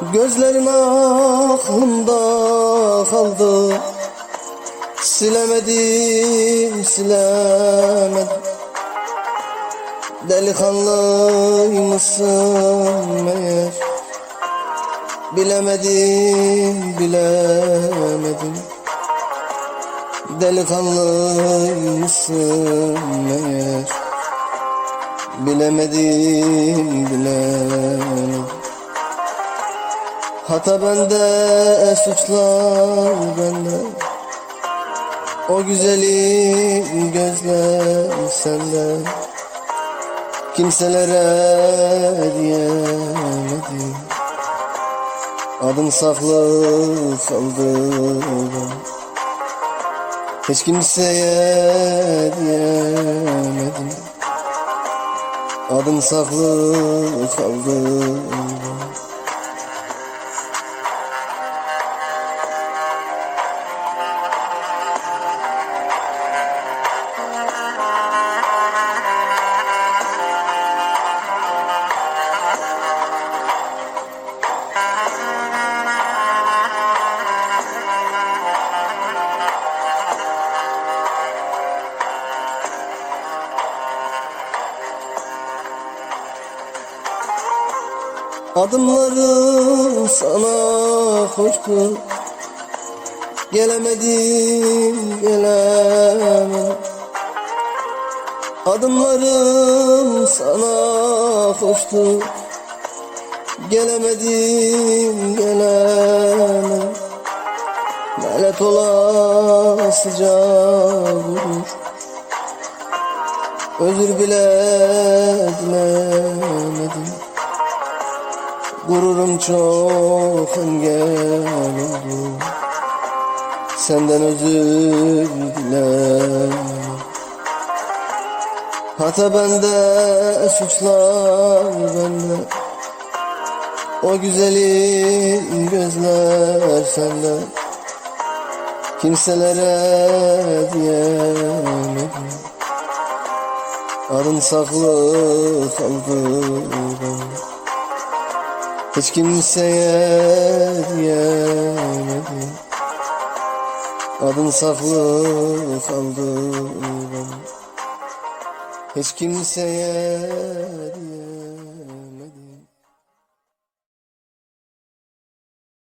Gözlerin aklımda kaldı. Silemedim, silemedim. Delikanlıymışsın meğer. Bilemedim, bilemedim. Delikanlıymışsın meğer. Bilemedim, bilemedim Hata bende, suçlar bende. O güzelim gözler sende. Kimselere diyemedim. Adım saklı kaldı Hiç kimseye diyemedim. Adım saklı kaldı Adımlarım sana hoştu Gelemedim, gelemedim Adımlarım sana hoştu Gelemedim, gelemedim Melet olasıca vurur. Özür bile dilemedim Gururum çok engel oldu Senden özür dilerim. Hata bende, suçlar bende. O güzelim gözler sende. Kimselere diyemedim. Adın saklı kaldı hiç kimseye diyemedim Adın saklı kaldı Hiç kimseye diyemedim